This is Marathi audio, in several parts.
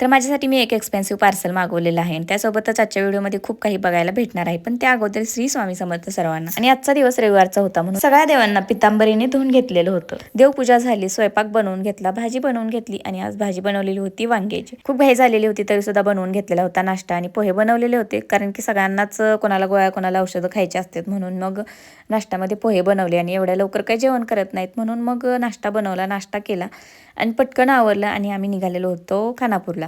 तर माझ्यासाठी मी एक एक्सपेन्सिव्ह पार्सल मागवलेलं आहे. आणि त्यासोबतच आजच्या व्हिडिओमध्ये खूप काही बघायला भेटणार आहे. पण त्या अगोदर श्री स्वामी समर्थ सर्वांना. आणि आजचा दिवस रविवारचा होता म्हणून सगळ्या देवांना पितांबरीने धुवून घेतलेलं होतं. देवपूजा झाली स्वयंपाक बनवून घेतला भाजी बनवून घेतली आणि आज भाजी बनवलेली होती वांग्याची. खूप घाई झालेली होती तरी सुद्धा बनवून घेतलेला होता नाश्ता आणि पोहे बनवलेले होते. कारण की सगळ्यांनाच कोणाला गोळ्या कोणाला औषधं खायची असतात म्हणून मग नाश्त्यामध्ये पोहे बनवले आणि एवढ्या लवकर काही जेवण करत नाहीत म्हणून मग नाश्ता बनवला नाश्ता केला आणि पटकन आवरला आणि आम्ही निघालेलो होतो खानापूरला.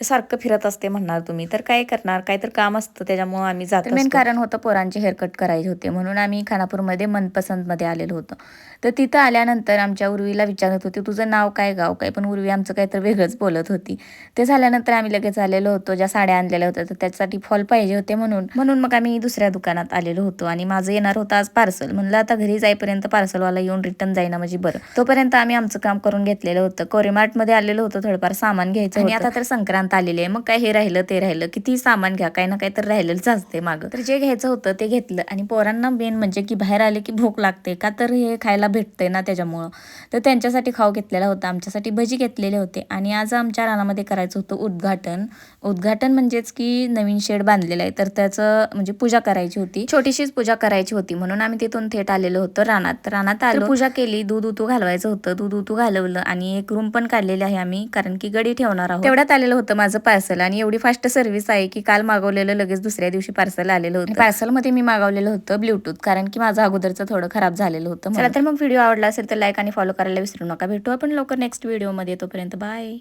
ते सारखं फिरत असते म्हणणार तुम्ही. तर काय करणार? काय तर काम असतं त्याच्यामुळं आम्ही जातो मेन कारण होतं पोरांचे हेअरकट करायचे होते. म्हणून आम्ही खानापूरमध्ये मनपसंतमध्ये आलेलो होतो. तर तिथं आल्यानंतर आमच्या उर्वीला विचारत होते तुझं नाव काय गाव काय? पण उर्वी आमचं काय तर वेगळंच बोलत होती. ते झाल्यानंतर आम्ही लगेच आलेलो होतो ज्या साड्या आणलेल्या होत्या तर त्याच्यासाठी फॉल पाहिजे होते म्हणून. म्हणून मग आम्ही दुसऱ्या दुकानात आलेलो होतो आणि माझं येणार होतं आज पार्सल म्हणलं आता घरी जाईपर्यंत पार्सलवाला येऊन रिटर्न जाईना म्हणजे बरं. तोपर्यंत आम्ही आमचं काम करून घेतलेलं होतं. कोरेमार्टमध्ये आलेलो होतं थोडंफार सामान घ्यायचं आणि आता तर संक्रांत आलेली आहे मग काय हे राहिलं ते राहिलं किती सामान घ्या काही ना काही तर राहिलेलंच असते मागं. तर जे घ्यायचं होतं ते घेतलं आणि पोरांना मेन म्हणजे की बाहेर आले की भूक लागते का तर हे खायला भेटते ना त्याच्यामुळं. तर त्यांच्यासाठी खाऊ घेतलेला होता आमच्यासाठी भजी घेतलेले होते आणि आज आमच्या रानामध्ये करायचं होतं उद्घाटन. उद्घाटन म्हणजेच की नवीन शेड बांधलेलं आहे तर त्याचं म्हणजे पूजा करायची होती. छोटीशीच पूजा करायची होती म्हणून आम्ही तिथून थेट आलेलो होतो रानात. रानात आलो. पूजा केली दूध उतू घालवायचं होतं दूध उतू घालवलं आणि एक रूम पण काढलेली आहे आम्ही कारण की गडी ठेवणार आहोत. तेवढ्यात आलेलं होतं माझं पार्सल आणि एवढी फास्ट सर्व्हिस आहे की काल मागवलेलं लगेच दुसऱ्या दिवशी पार्सल आलेलं होतं. पार्सलमध्ये मी मागवलेलं होतं ब्लूटूथ कारण की माझं अगोदरचं थोडं खराब झालेलं होतं चला तर मग व्हिडिओ आवडला असेल तर लाईक आणि फॉलो करायला विसरू नका. भेटू आपण लवकर नेक्स्ट व्हिडिओमध्ये तोपर्यंत बाय